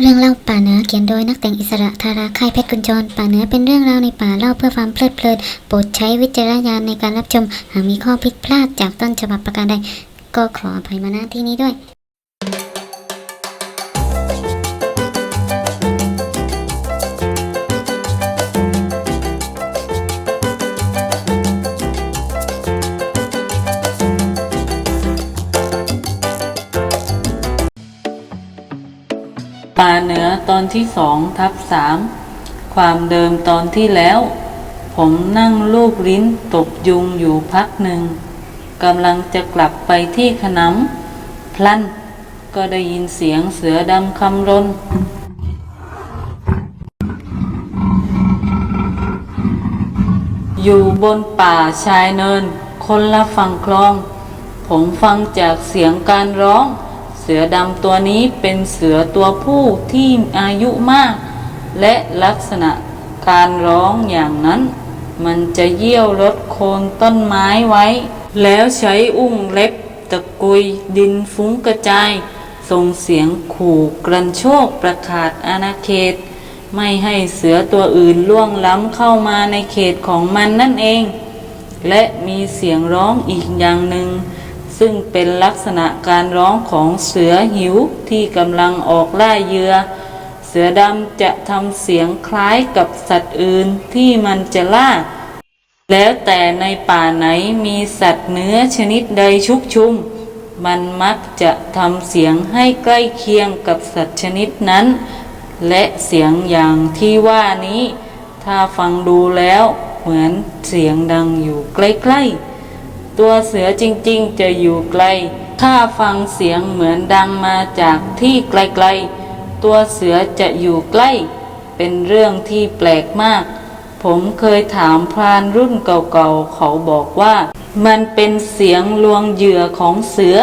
เรื่องเล่าป่าเนื้อเขียนโดยนักแต่งอิสระธาราค่ายเพชรกุญจรป่าเนื้อเป็นเรื่องราวในป่าเล่าเพื่อความเพลิดเพลินโปรดใช้วิจารณญาณในการรับชม หากมีข้อผิดพลาดจากต้นฉบับประการใด ก็ขออภัยมาณที่นี้ด้วย ป่าเหนือตอนที่สองทับสามความเดิมตอนที่แล้ว ผมนั่งลูบลิ้นตบยุงอยู่พักหนึ่งกำลังจะกลับไปที่ขนำพลัน ก็ได้ยินเสียงเสือดำคำรนอยู่บนป่าชายเนิน คนละฝั่งคลอง ผมฟังจากเสียงการร้อง เสือดำตัวนี้เป็นเสือตัวผู้ที่อายุมาก และลักษณะการร้องอย่างนั้น มันจะเยี่ยวรถโคนต้นไม้ไว้ แล้วใช้อุ้งเล็บตะกุยดินฟุ้งกระจายส่งเสียงขู่กรันโชคประกาศอาณาเขต ไม่ให้เสือตัวอื่นล่วงล้ำเข้ามาในเขตของมันนั่นเอง และมีเสียงร้องอีกอย่างหนึ่ง ซึ่งเป็นลักษณะการร้องของเสือหิวที่กำลังออกล่าเหยื่อ เสือดำจะทำเสียงคล้ายกับสัตว์อื่นที่มันจะล่า แล้วแต่ในป่าไหนมีสัตว์เนื้อชนิดใดชุกชุม มันมักจะทำเสียงให้ใกล้เคียงกับสัตว์ชนิดนั้น และเสียงอย่างที่ว่านี้ ถ้าฟังดูแล้วเหมือนเสียงดังอยู่ใกล้ๆ ตัวเสือจริงๆ จะอยู่ไกลถ้าฟังเสียงเหมือนดังมาจากที่ไกลๆ ตัวเสือจะอยู่ใกล้ เป็นเรื่องที่แปลกมาก ผมเคยถามพรานรุ่นเก่าๆ เขาบอกว่า มันเป็นเสียงลวงเหยื่อของเสือ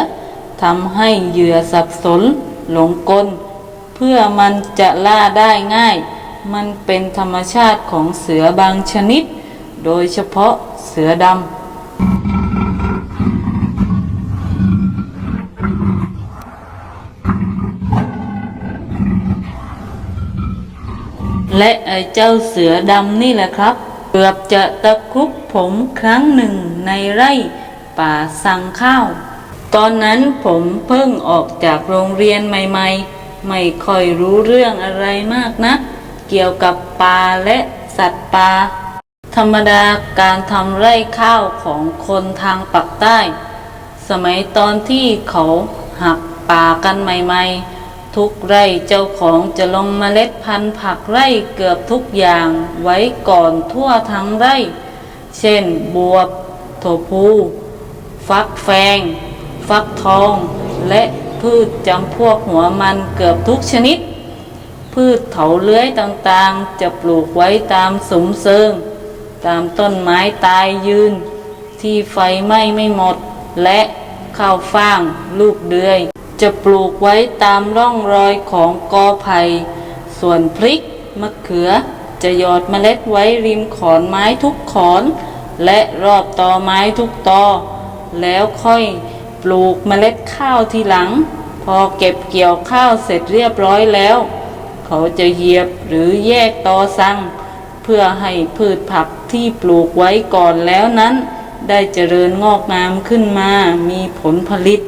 ทำให้เหยื่อสับสน หลงกล เพื่อมันจะล่าได้ง่าย มันเป็นธรรมชาติของเสือบางชนิด โดยเฉพาะเสือดำ และไอ้เจ้าเสือดำนี่แหละครับ เกือบจะตะครุบผมครั้งหนึ่งในไร่ป่าสังข้าว ตอนนั้นผมเพิ่งออกจากโรงเรียนใหม่ๆ ไม่ค่อยรู้เรื่องอะไรมากนะักเกี่ยวกับป่าและสัตว์ป่าธรรมดาการทำไร่ข้าวของคนทางปักใต้ สมัยตอนที่เขาหักป่ากันใหม่ๆ ทุกไร่เจ้าของจะลงเมล็ดพันธุ์ผักไร่เกือบทุกอย่างไว้ก่อนทั่วทั้งไร่ เช่นบวบถั่วพูฟักแฟง ฟักทอง และพืชจำพวกหัวมันเกือบทุกชนิด พืชเถาเลื้อยต่างๆ จะปลูกไว้ตามสมเสริงตามต้นไม้ตายยืน ที่ไฟไหม้ไม่หมด และข้าวฟ่าง ลูกเดือย จะปลูกไว้ตามร่องรอยของกอไผ่ส่วนพริกมะเขือ จะหยอดเมล็ดไว้ริมขอนไม้ทุกขอน และรอบตอไม้ทุกตอ แล้วค่อยปลูกเมล็ดข้าวทีหลัง พอเก็บเกี่ยวข้าวเสร็จเรียบร้อยแล้ว เขาจะเหยียบหรือแยกตอสั่งเพื่อให้พืชผักที่ปลูกไว้ก่อนแล้วนั้น ได้เจริญงอกงามขึ้นมามีผลผลิต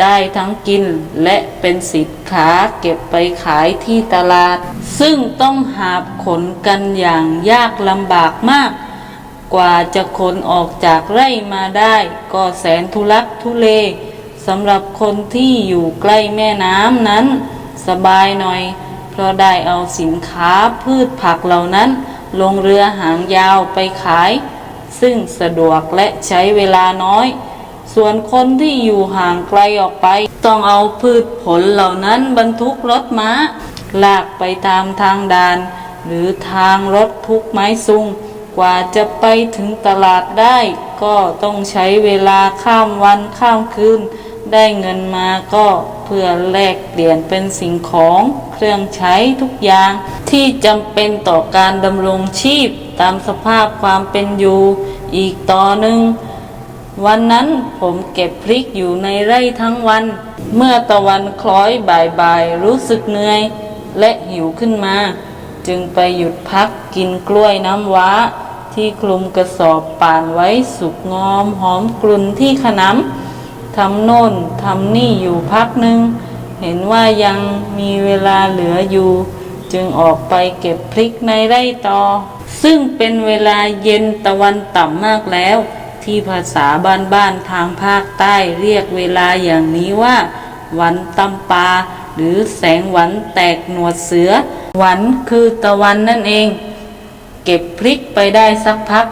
ได้ทั้งกินและเป็นสิทธิ์ขาเก็บไปขายที่ตลาด ซึ่งต้องหาบขนกันอย่างยากลำบากมาก กว่าจะขนออกจากไร่มาได้ ก็แสนทุลักทุเลสำหรับคนที่อยู่ใกล้แม่น้ำนั้น สบายหน่อย เพราะได้เอาสินค้าพืชผักเหล่านั้น ลงเรือหางยาวไปขาย ซึ่งสะดวกและใช้เวลาน้อย ส่วนคนที่อยู่ห่างไกลออกไป ต้องเอาพืชผลเหล่านั้นบรรทุกรถม้า ลากไปตามทางดาน หรือทางรถทุกไม้ซุงกว่าจะไปถึงตลาดได้ ก็ต้องใช้เวลาข้ามวันข้ามคืน ได้เงินมาก็เพื่อแลกเปลี่ยนเป็นสิ่งของเครื่องใช้ทุกอย่าง ที่จำเป็นต่อการดำรงชีพตามสภาพความเป็นอยู่ อีกต่อหนึ่ง วันนั้นผมเก็บพริกอยู่ในไร่ทั้งวัน เมื่อตะวันคล้อยบ่ายๆ รู้สึกเหนื่อย และหิวขึ้นมา จึงไปหยุดพักกินกล้วยน้ำว้า ที่คลุมกระสอบป่านไว้สุกงอมหอมกลุ่นที่ขนำทำโน่นทำนี่อยู่พักหนึ่ง เห็นว่ายังมีเวลาเหลืออยู่ จึงออกไปเก็บพริกในไร่ต่อ ซึ่งเป็นเวลาเย็นตะวันต่ำมากแล้ว ที่ภาษาบ้านๆทางภาคใต้เรียกเวลาอย่างนี้ว่าวันตำปา หรือแสงหวันแตกหนวดเสือ หวันคือตะวันนั่นเอง เก็บพริกไปได้สักพัก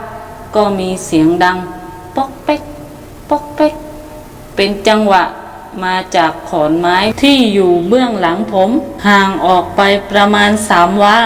ก็มีเสียงดัง ป๊อกเป๊กป๊อกเป๊กเป็นจังหวะมาจากขอนไม้ที่อยู่เบื้องหลังผม ห่างออกไปประมาณสามวา